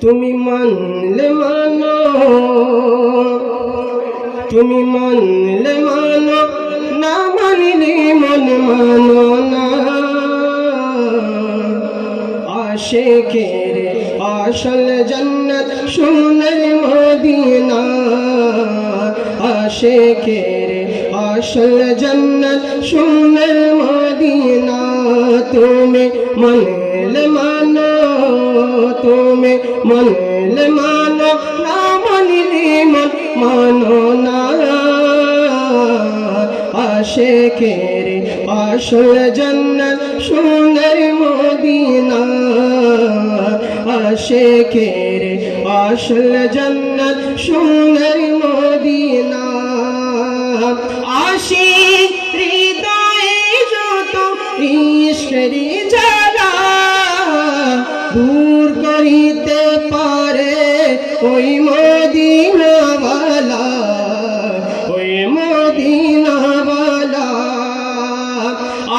তুমি মানলে মানো, তুমি মানলে মানো, না মানলে মন মানো না। আশেকের আসল জন্নত সোনার মদিনা। আশেকের আসল জন্নত সোনার মদিনা। তুমি মনলে মানো তুমি মনলে মানো না মানলে মন, মানো না। আশেকের আসল জন্নত সোনার মদিনা। আশেকের আসল জন্নত সোনার মদিনা। আশি হৃদয়ে যত ঈশ্বরী জ্বালা দূর করিতে পারে, ওই মদিনাওয়ালা ওই মদিনাওয়ালা।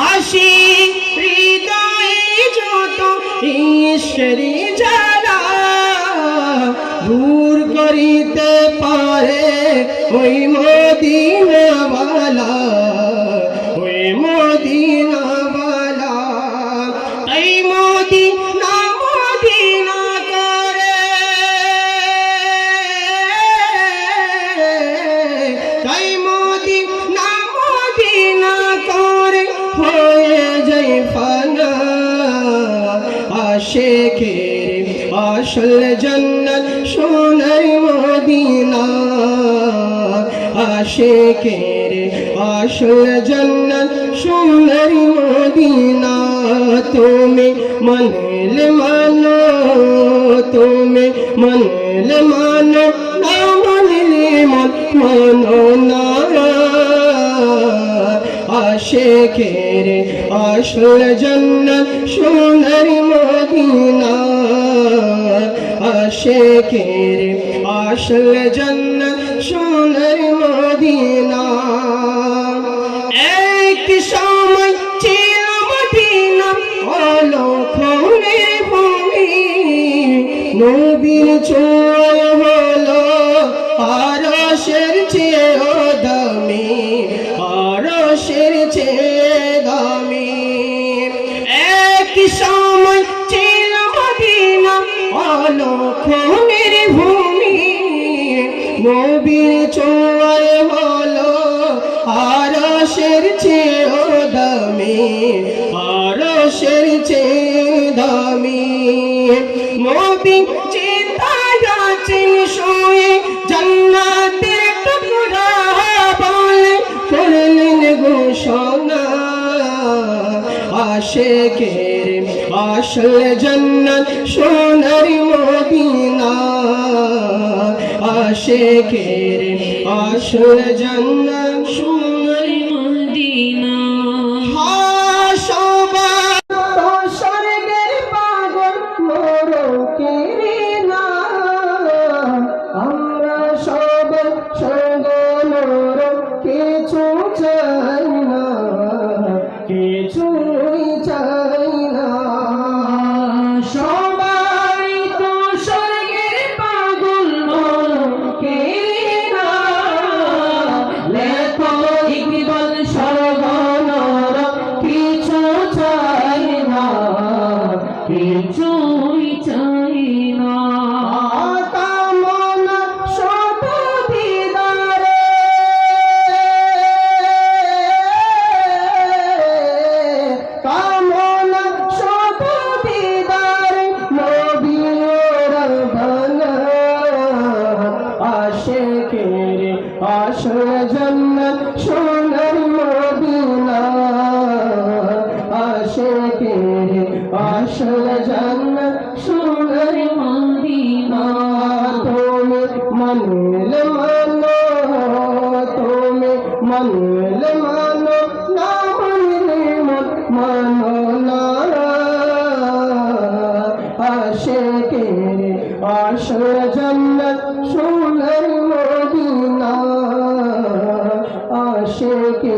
আশি হৃদয়ে যত ঈশ্বরী জ্বালা দূর করিতে পারে, ওই মদিনাওয়ালা। তাই মদিনা মদিনা করে হয়ে যাই ফানা। আশেকের আসল জন্নত সোনার মদিনা। আশেকের আসল জন্নত সোনার মদিনা। তুমি মনলে মানো, তুমি মনলে মানো না মনলে মন মানো না আসল জন্নত, সোনার মদিনা। আশেকের আসল জন্নত, সোনার মদিনা। এক সময় ছিল মদিনা, অলক্ষণে ভূমি। নবীর চোয় হলো আরশের সময় ছিল মদিনা অলক্ষণের ভূমি। নবীর চোয় হলো আরশের চেয়ে দামি, আরশের চেয়ে দামি। নবী চিন্তায় শুয়ে জান্নাতের বলে, করলেন ঘোষণা। আসল জন্নত সোনার মদিনা। আশেকের আসল জন্নত সোনার মদিনা। আমরা সব সঙ্গ কিছু চাই। মন মানো তুমি মন মানো না মানলে মন মানো না আসে কে আসর জন্নত সুন্দর মদিনা আসে কে